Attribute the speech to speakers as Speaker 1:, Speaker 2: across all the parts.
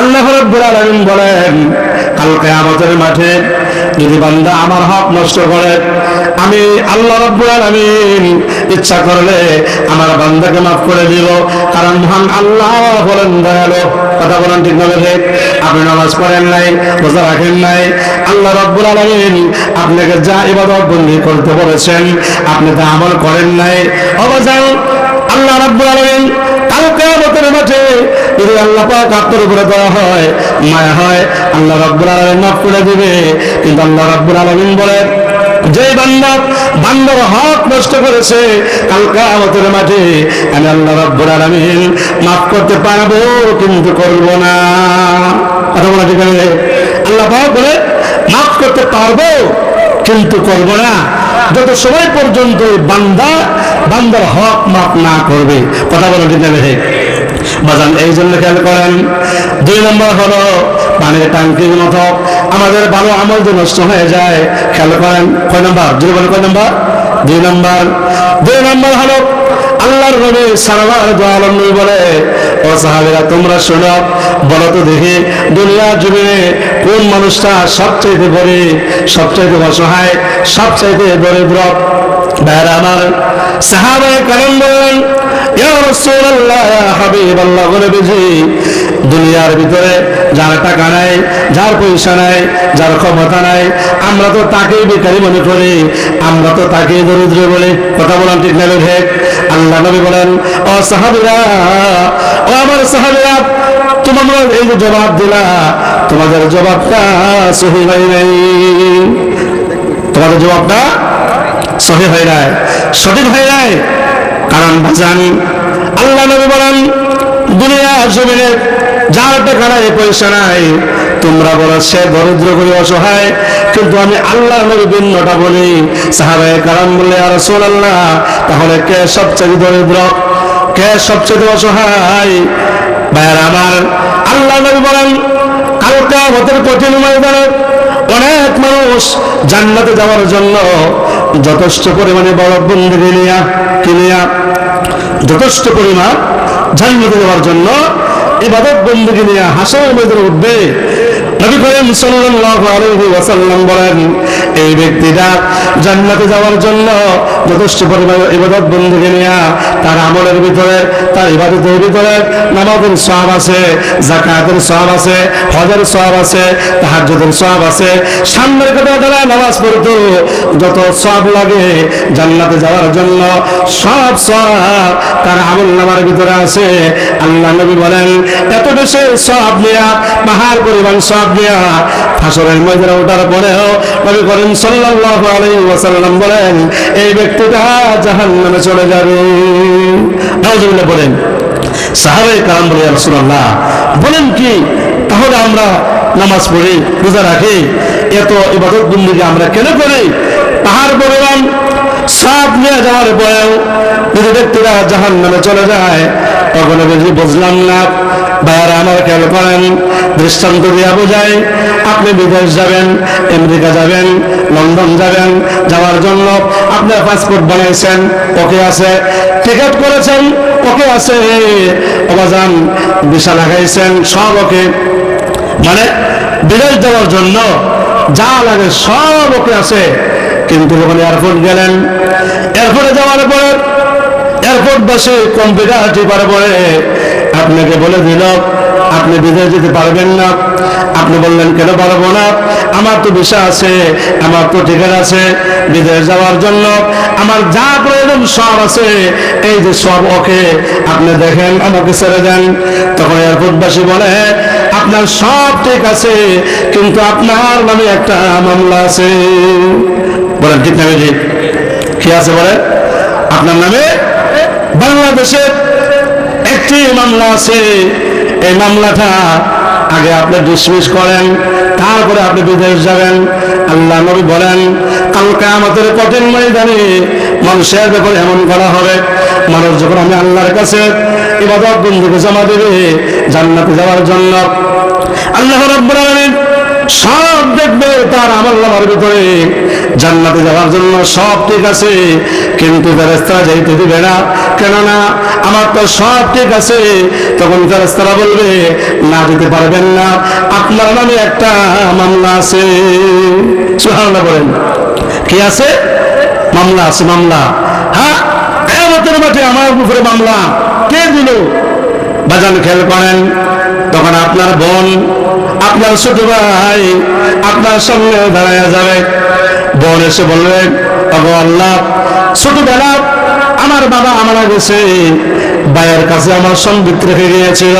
Speaker 1: আল্লাহ রব্বুল আলামিন বলেন কালকে আমাদের মাঠে যদি বান্দা আমার হক নষ্ট করে, আমি আল্লাহ রব্বুল আলামিন ইচ্ছা করলে আমার বান্দাকে করে দিব কারণ মহান আল্লাহ বলেন কথা বলেন ঠিক না আপনি নামাজ পড়েন নাই, রোজা রাখেন নাই। আল্লাহ রব্বুল আলামিন আপনাকে যা ইবাদত বন্দি করতে বলেছেন, আপনি তা আমল করেন নাই। অবজান আল্লাহ রব্বুল আলামিন আল্লাহ মাঠে আমি আল্লাহ আলামিন মাফ করতে পারব, কিন্তু করব না। আল্লাহ বলে, মাফ করতে পারব, কিন্তু করব না। যত সময় পর্যন্ত বান্দা, বান্দার হক মাফ না করবে, কথা বলা আছে? বাজান, এই জন্য খেয়াল করেন, দুই নম্বর হলো পানির টাঙ্কির মতো। আমাদের ভালো আমল যে নষ্ট হয়ে যায়, খেয়াল করেন, কয় নম্বর? দুই বলে কয় নম্বর? দুই নম্বর। দুই নম্বর হলো আল্লাহর বলে, ও তোমরা শোনো, বলো তো দেখি দুনিয়া জমিনে কোন মানুষটা সবচাইতে গরিব সবচাইতে অসহায়, সবচাইতে দরিদ্র দুনিয়ার ভিতরে যার টাকা নাই, যার পয়সা নাই, যার ক্ষমতা নাই, আমরা তো তাকেই বেকারি মনে করি, আমরা তো তাকেই দরিদ্র বলি। কথা বলেন ঠিক না ঠিক আল্লাহ নবী বলেন, ও সাহাবিরা, ও আমার সাহাবিরা, তোমরা এই যে জবাব দিলা, তোমাদের জবাবটা সহি নাই। তোমাদের জবাবটা সহি হয়ে নাই সঠিক হয়ে যায়। কারণ বাজান আল্লাহ নবী বলেন, দুনিয়া জমিনে যার টাকা নাই পয়সা নাই, তোমরা বলো সে দরিদ্র করে অসহায়, কিন্তু আমি আল্লাহ নবী ভিন্নটা বলি। সাহাবায়ে কারণ বলে আর আল্লাহ তাহলে কে সবচেয়ে দরিদ্র, কে সবচেয়ে অসহায়? ভাইয়ার আমার আল্লাহ নবী বলেন কালকা হতের কঠিন ময়দানে অনেক মানুষ জান্নাতে যাওয়ার জন্য যথেষ্ট পরিমাণে বড় বন্ধু কিনিয়া কিনিয়া, যথেষ্ট পরিমাণ জান্নাতে যাওয়ার জন্য এবাদত বন্ধু নিয়ে হাসা উমেদের উঠবে নবী করিম সাল্লাল্লাহু ওয়াসাল্লাম বলেন, এই ব্যক্তিটা জান্নাতে যাওয়ার জন্য যথেষ্ট পরিমাণ ইবাদত বন্দুকে নিয়ে তার আমলের ভিতরে, তার ইবাদতের ভিতরে নামাজের সওয়াব আছে, যাকাতের সওয়াব আছে, হজের সওয়াব আছে, তাহাজ্জুদের সওয়াব আছে। সামনের কথা দ্বারা নামাজ পড়তো, যত সওয়াব লাগে জান্নাতে যাওয়ার জন্য সব সওয়াব তার আমল নামার ভিতরে আছে। আল্লাহ নবী বলেন, এত বেশি সব নেয়া পাহাড় পরিমাণ সব ফাসরের ময়দানে ওঠার পরেও নবী করেন সাল্লাল্লাহু আলাইহি ওয়াসাল্লাম বলেন, এই ব্যক্তিটা জাহান্নামে চলে যাবে। বলেন, সাহাবায়ে কারাম বলে রাসূলুল্লাহ, বলেন কি, তাহলে আমরা নামাজ পড়ি, রোজা রাখি, এত ইবাদত আমরা কেন করি? তাহার পরিমাণ সব নিয়ে যাওয়ার পরেও যদি ব্যক্তিরা জাহান নামে চলে যায়, তখন বেশি বুঝলাম না, ভাইয়ারা আমার খেয়াল করেন, দৃষ্টান্ত দিয়া বোঝায় আপনি বিদেশ যাবেন, আমেরিকা যাবেন, লন্ডন যাবেন, যাওয়ার জন্য আপনার পাসপোর্ট বানাইছেন ওকে আছে, টিকিট করেছেন, ওকে আছে অবাজান ভিসা লাগাইছেন সব ওকে। মানে বিদেশ যাওয়ার জন্য যা লাগে সব ওকে আছে। কিন্তু যখন এয়ারপোর্ট গেলেন। এয়ারপোর্টে যাওয়ার পরে এয়ারপোর্ট বসে কম্পিউটার টিপার পরে আপনাকে বলে দিল, আপনি বিদেশ যেতে পারবেন না। আপনি বললেন, কেন পারব না? আমার তো ভিসা আছে, আমার তো টিকিট আছে বিদেশ যাওয়ার জন্য। আমার যা প্রয়োজন সব আছে। এই যে সব, ওকে আপনি দেখেন, আমাকে ছেড়ে দেন। তখন এয়ারপোর্টবাসী বলে, আপনার সব ঠিক আছে, কিন্তু আপনার নামে একটা মামলা আছে। বলেন, ঠিক নামে ঠিক? কি আছে বলে? আপনার নামে বাংলাদেশের একটি মামলা আছে। এই মামলাটা আগে আপনি ডিসমিস করেন, তারপরে আপনি বিদেশ যাবেন। আল্লাহ নবী বলেন কালকে আমাদের কঠিন ময়দানে মানুষের ব্যাপারে এমন করা হবে, মানুষ যখন আমি আল্লাহর কাছে ইবাদত বন্ধুকে জমা দেবে, জান্নাতে যাওয়ার জন্য। আল্লাহ রব্বুল আলামিন সব দেখবে তার আমল নামার ভিতরে। জান্নাতে যাওয়ার জন্য সব ঠিক আছে, কিন্তু ফেরেস্তারা যাইতে দিবে না। কেননা আমার তো সব ঠিক আছে, তখন ফেরেস্তারা বলবে, না দিতে পারবেন না, আপনার নামে একটা মামলা আছে। সুবহানাল্লাহ বলেন। কি আছে? মামলা আছে, মামলা। হ্যাঁ মাঠে আমার উপরে মামলা। কে দিল? বাজান খেয়াল করেন তখন আপনার বোন আপনার ছোট ভাই আপনার সঙ্গে দাঁড়ায় যাবে। বোন এসে বললেন অগো আল্লাহ ছোটবেলা আমার বাবা মারা গেছে ভাইয়ের কাছে আমার সম্বিত রেখে গিয়েছিল।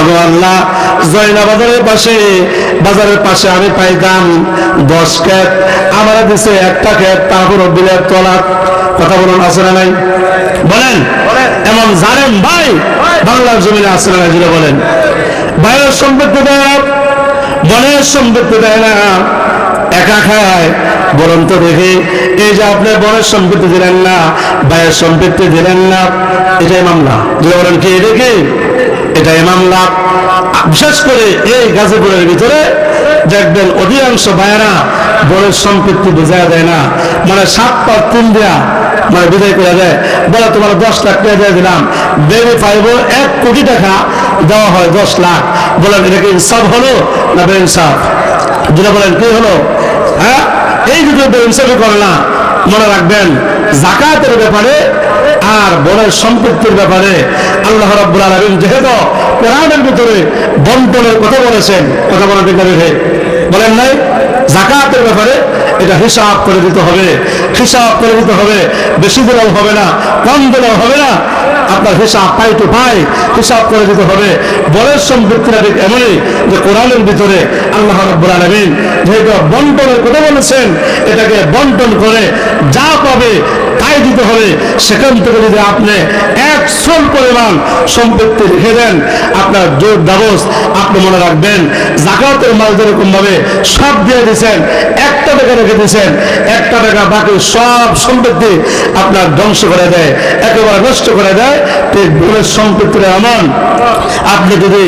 Speaker 1: অগো আল্লাহ জয়না বাজারের পাশে বাজারের পাশে আমি পাইতাম দশ ক্ষেত আমার দিছে একটা ক্ষেত তারপর বিলের তলা। কথা বলুন আছে না নাই? বলেন এমন জানেন ভাই বাংলার জমিনে আছে না নাই বলেন। ভাইয়ের সম্পত্তি দেয় না বনের সম্পত্তি দেয় না। একা খায় বরং তো দেখে এই যে আপনি বনের সম্পত্তি দিলেন না, বায়ের সম্পত্তি দিলেন না, এটাই মামলা। যে বলেন কি দেখি এটাই মামলা। বিশেষ করে এই গাজীপুরের ভিতরে দেখবেন অধিকাংশ ভাইয়েরা বোনের সম্পত্তি বোঝা দেয় না। মানে সাত পাঁচ তিন দেয়া মানে বিদায় করে দেয়। বলে, তোমার দশ লাখ টাকা দিয়ে দিলাম। বেবি পাইব এক কোটি টাকা দেওয়া হয়, দশ লাখ। বলেন, এটা কি ইনসাফ হলো না বেইনসাফ? যেটা বলেন, কি হলো? হ্যাঁ? এই দুটো বেইনসাফি করে না। মনে রাখবেন জাকাতের ব্যাপারে আর বনের সম্পত্তির ব্যাপারে আল্লাহ রাব্বুল আলামিন যেহেতু কোরআনের ভিতরে বন্টনের কথা বলেছেন, কথা বলেন ঠিক? বলেন নাই? জাকাতের ব্যাপারে এটা হিসাব করে দিতে হবে। হিসাব করে দিতে হবে। বেশি দিলেও হবে না, কম দিলেও হবে না। আপনার হিসাব পাই টু পাই হিসাব করে দিতে হবে। বলের সম্পত্তিটা ঠিক এমনই যে কোরআনের ভিতরে আল্লাহ রব্বুল আলমিন যেহেতু বন্টনের কথা বলেছেন, এটাকে বন্টন করে যা পাবে তাই দিতে হবে। সেখান থেকে যদি আপনি এক সোল পরিমাণ সম্পত্তি রেখে দেন, আপনার জোর দাবস আপনি মনে রাখবেন, জাকাতের মাল যেরকম ভাবে সব দিয়ে দিয়েছেন, একটা টাকা রেখে দিয়েছেন, একটা টাকা বাকি সব সম্পত্তি আপনার ধ্বংস করে দেয়, একেবারে নষ্ট করে দেয়, ঠিক ভুলের সম্পত্তির এমন। আপনি যদি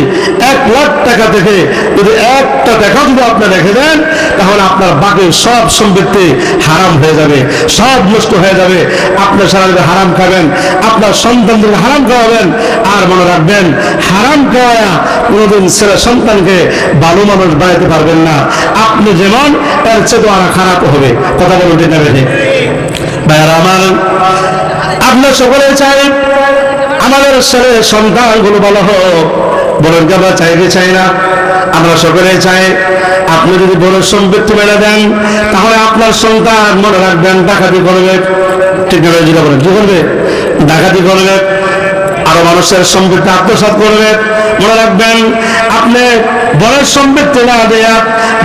Speaker 1: এক লাখ টাকা থেকে যদি একটা টাকা যদি আপনি রেখে দেন, তাহলে আপনার বাকি সব সম্পত্তি হারাম হয়ে যাবে, সব নষ্ট হয়ে যাবে, আপনার সারা জীবন হারাম খাবেন, আপনার সন্তানদের হারাম খাওয়াবেন, আর মনে রাখবেন, হারাম খাওয়া কোনোদিন ছেলে সন্তানকে ভালো মানুষ বানাইতে পারবেন না। আপনি যেমন, এর চেয়ে আর খারাপ হবে। কথা বলুন ঠিক বেঁধে ভাইয়ার আমার, আপনার সকলে চাই, আমাদের ছেলে সন্তানগুলো ভালো হোক। কি আমরা চাইতে চাই না? আমরা সকলে চাই। আপনি যদি বড় সম্পত্তি মেলে দেন তাহলে আপনার সন্তান মনে রাখবেন ডাকাতি করবে টেকনোলজিটা বলেন, কি করবে ডাকাতি করবে আরও মানুষের সম্পত্তি আত্মসাৎ করবে। মনে রাখবেন, আপনি বরের সম্পত্তি না দেয়া,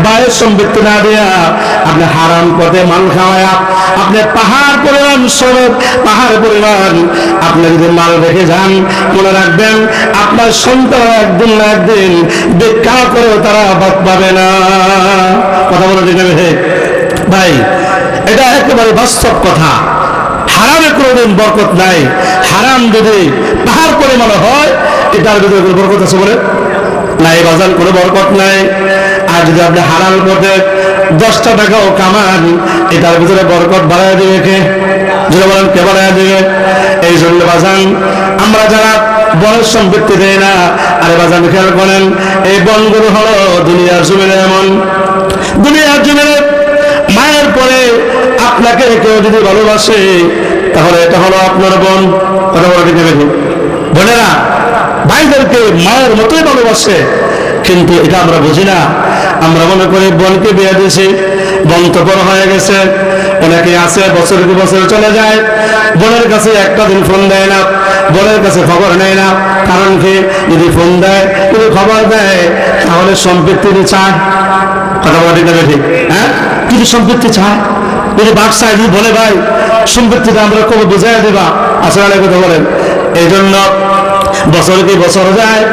Speaker 1: বায়ের সম্পত্তি না দেয়া আপনি হারাম পথে মাল খাওয়ায়া, আপনি পাহাড় পরিমাণ সড়ক পাহাড় পরিমাণ আপনি যদি মাল রেখে যান, মনে রাখবেন, আপনার সন্তান একদিন না একদিন ভিক্ষা করেও তারা বাদ পাবে না। কথা বলে ঠিক ভাই, এটা একেবারে বাস্তব কথা। হারামে কোনোদিন বরকত নাই। হারাম যদি পাহাড় পরিমাণ হয়, এটার ভিতরে কোনো বরকত আছে বলে? নাই বাজার কোনো বরকত নাই। আর যদি আপনি হারাম পথে দশটা টাকাও কামান, এটার ভিতরে বরকত বাড়ায় দেবে কে যেটা বলেন, কে বাড়ায় দেবে এই জন্য বাজান, আমরা যারা বনের সম্পত্তি দেয় না, আরে বাজান, খেয়াল করেন, এই বনগুলো হলো দুনিয়ার জমিনে এমন। দুনিয়ার জমিনে আপনাকে কেউ যদি ভালোবাসে, তাহলে এটা হলো আপনার বোন। কথা বলা দেখুন বোনেরা, ভাইদেরকে মায়ের মতোই ভালোবাসে। কিন্তু এটা আমরা বুঝি না। আমরা মনে করি বোনকে বিয়ে দিয়েছি, বোন বড় হয়ে গেছে, অনেকে আছে, বছর কি বছর চলে যায়, বোনের কাছে একটা দিন ফোন দেয় না, বোনের কাছে খবর নেয় না, কারণ কি যদি ফোন দেয়, যদি খবর দেয়, তাহলে সম্পত্তি চায়, কথা বলা ঠিক হ্যাঁ? কিছু সম্পত্তি চায়, যদি বাঘ চায়, যদি বলে ভাই সম্পত্তিটা আমরা কবে বুঝাই দেবা, আসলে কথা বলেন এই জন্য বছর কি বছর যায়,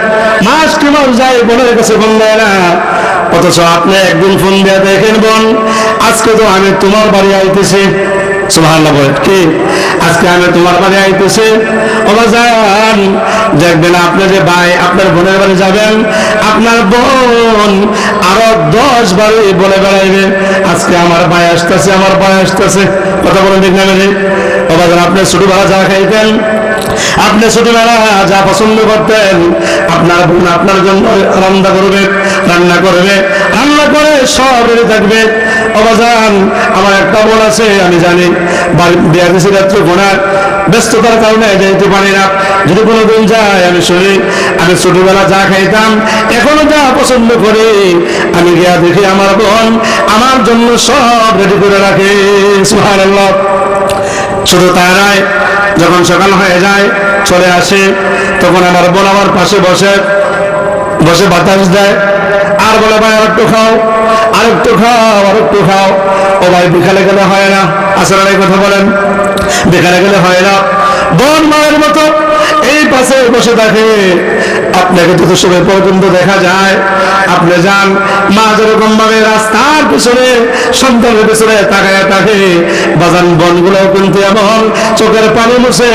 Speaker 1: মাস কি মাস যায়, বোনের কাছে ফোন দেয় না। অথচ আপনি একদিন ফোন দিয়ে দেখেন বোন, আজকে তো আমি তোমার বাড়ি আইতেছি। কি? আজকে আমি তোমার বাড়ি আইতেছে। অবাজান দেখবেন আপনি যে ভাই, আপনার বোনের বাড়ি যাবেন, আপনার বোন আরও দশ বারই বলে বেড়াইবে। আজকে আমার ভাই আসতেছে, আমার ভাই আসতেছে। কথা বলেন অবাজান আপনি যা খাইতেন আপনি ছোটবেলা যা পছন্দ করতেন, আপনার বোন আপনার জন্য রান্না করবে রান্না করবে, রান্না করে সব রেডি থাকবে। অবাজান, আমার একটা বোন আছে, আমি জানি বিয়া রাত্রে গোনার ব্যস্ততার কারণে যেতে পারি না। যদি কোনো দিন যায়, আমি শুনি, আমি ছোটবেলা যা খাইতাম, এখনও যা পছন্দ করি, আমি গিয়া দেখি আমার বোন আমার জন্য সব রেডি করে রাখে, সুবহানাল্লাহ। তাই নয় যখন সকাল হয়ে যায়, চলে আসে, তখন আমার বোন আমার পাশে বসে বসে বাতাস দেয়। আর বলে, ভাই আর একটু খাও আর একটু খাও আর একটু খাও। ও ভাই, বিকালে গেলে হয় না। এই কথা বলেন। বিকালে গেলে হয় না। বোন মায়ের মতো এই পাশে বসে থাকে। আপনাকে যত সময় পর্যন্ত দেখা যায়, আপনি যান মা যেরকম ভাবে রাস্তার পিছনে, সন্তানের পিছনে তাকায় থাকে। বাজান বনগুলো কিন্তু এমন, চোখের পানি মুছে,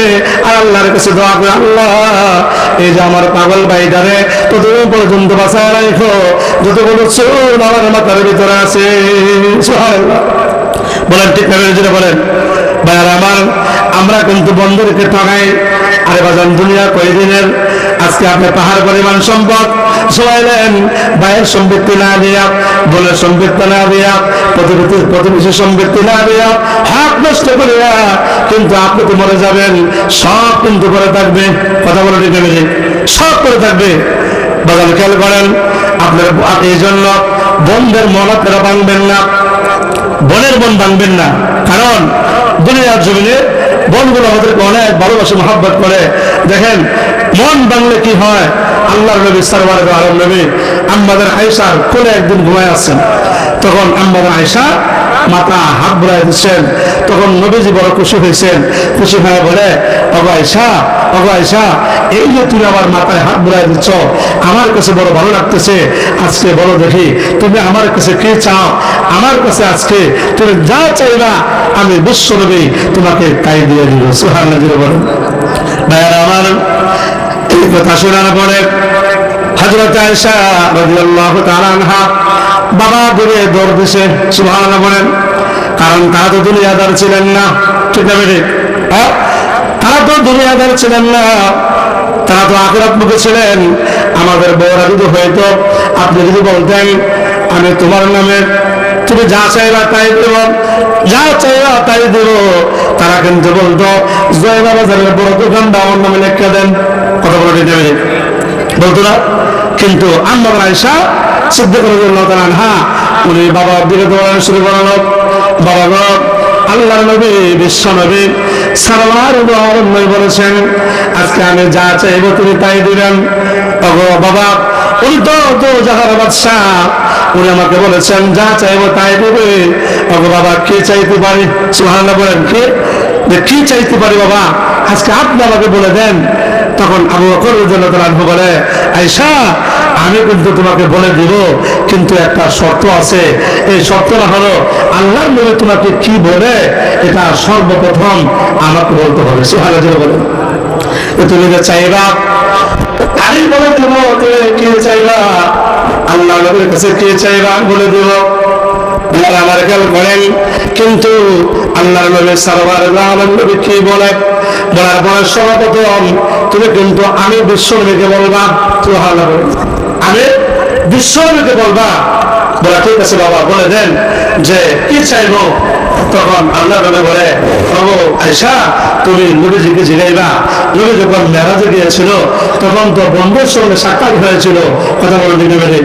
Speaker 1: আর আল্লাহর কাছে দোয়া করে, আল্লাহ, এই যে আমার পাগল ভাইটারে ততদিন পর্যন্ত বাঁচায় রাখো। যতগুলো চুল আমার মাথার ভিতরে আছে। বলেন ঠিক না বলেন। ভাইয়ার আমার, আমরা কিন্তু বন্ধুরকে ঠগাই বাজান দুনিয়া আজকে আপনি পাহাড় পরিমাণ সম্পদ না না না হাত নষ্ট করিয়া কিন্তু আপনি তো মরে যাবেন, সব কিন্তু করে থাকবে। কথা বলে ঠিক সব করে থাকবে। বাজান খেয়াল করেন, আপনার এই জন্য বন্ধের মন আপনারা ভাঙবেন না, বনের বন ভাঙবেন না। কারণ দুনিয়ার জমিনে বনগুলো আমাদেরকে অনেক ভালোবাসে, মহাব্বত করে। দেখেন, মন বাংলে কি হয়? আল্লাহ নবী সারবার আলম নবী, আম্মাদের আয়সার কোলে একদিন ঘুমায় আসছেন। তখন আম্মাদের আয়সা মাথা হাত বুড়াই দিচ্ছেন তখন নবীজি বড় খুশি হয়েছেন খুশি হয়ে বলে, অগো আয়সা এই যে তুমি আমার মাথায় হাত বুড়াই দিচ্ছ, আমার কাছে বড় ভালো লাগতেছে। আজকে বলো দেখি, তুমি আমার কাছে কি চাও? আমার কাছে আজকে তুমি যা চাইবা, আমি বিশ্ব নবী তোমাকে তাই দিয়ে দিব। সুহান বলেন। ভাইয়ারা আমার কথা শোনার পরে হজরত আয়সা রাদিয়াল্লাহু তাআলা আনহা বাবা দূরে দৌড় দিছে, সুবহানাল্লাহ বলেন। কারণ তারা তো দুনিয়াদার ছিলেন না। ঠিক না বেটে? হ্যাঁ? তারা তো দুনিয়াদার ছিলেন না। তারা তো আখেরাত মুখে ছিলেন। আমাদের বউরা যদি হয়তো আপনি যদি বলতেন, আমি তোমার নামে তুমি যা চাইবা তাই দেব, যা চাইবা তাই দেব। তারা কিন্তু বলতো জয়বা বাজারের বড় দোকানটা আমার নামে লেখা দেন। কথা বলে বলতো না? কিন্তু আম্মা আয়সা সিদ্ধ করে উনি বাবার দিকে দৌড়ানো শুরু করালো। বাবা আল্লাহ নবী, বিশ্ব নবী বলেছেন, আজকে আমি যা চাইব তুমি তাই দিবেন। বাবা, উল্টো তো জাহার বাদশাহ, উনি আমাকে বলেছেন, যা চাইব তাই দেবে। ওগো বাবা, কি চাইতে পারি? সুহানা বলেন, কি? কি চাইতে পারি বাবা? আজকে আপনি আমাকে বলে দেন। তখন আবু বকর বলে, আয়েশা আমি কিন্তু তোমাকে বলে দিব, কিন্তু একটা শর্ত আছে। এই শর্তটা হলো, আল্লাহর নবী তোমাকে কি বলে, এটা সর্বপ্রথম আমাকে বলতে হবে। সুবহানাল্লাহ বলে তো তুমি যে চাইবা, আমি বলে দেব কি চাইবা আল্লাহ নবীর কাছে কি চাইবা বলে দেব। আমার খেয়াল করেন, কিন্তু আল্লাহ নবী সারবার আলম নবী কি বলে? বলার পরে সর্বপ্রথম, তুমি কিন্তু আমি বিশ্ব নবীকে বলবা বলে। আমি বিশ্ব নবীকে বলবা, বলে ঠিক আছে বাবা, বলে দেন যে, কি চাইব? তখন আল্লাহ নবী বলে বাবু আয়সা তুমি নবীজিকে জিগাইবা। নবী যখন মেরাজে গিয়েছিল, তখন তো বন্ধুর সঙ্গে সাক্ষাৎ হয়েছিল। কথা বলে দিতে পারে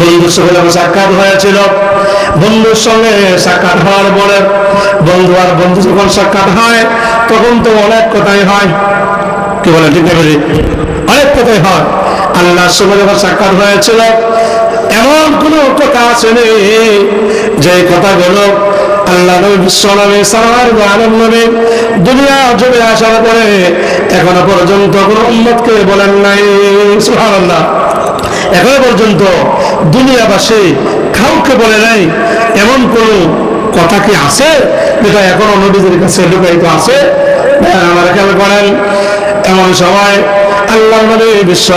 Speaker 1: বন্ধুর সঙ্গে যখন সাক্ষাৎ হয়েছিল, বন্ধুর সঙ্গে সাক্ষাৎ হওয়ার পরে, বন্ধু আর বন্ধু যখন সাক্ষাৎ হয়, তখন তো অনেক কথাই হয়। কি বলে ঠিক আছে অনেক কথাই হয়। সঙ্গে যখন সাক্ষাৎ হয়েছিল। এমন কোন কথা আসেনি যে আল্লাহ নবী দুনিয়া জুড়ে আসার পরে এখনও পর্যন্ত কোন উম্মতকে বলেন নাই। এখনও পর্যন্ত দুনিয়াবাসী কাউকে বলে নাই, এমন কোন কথা কি আছে? যেটা এখনও নবীদের কাছে লুকায়িত আছে? আমার খেয়াল করেন এমন সময় আল্লাহ নবী বিশ্ব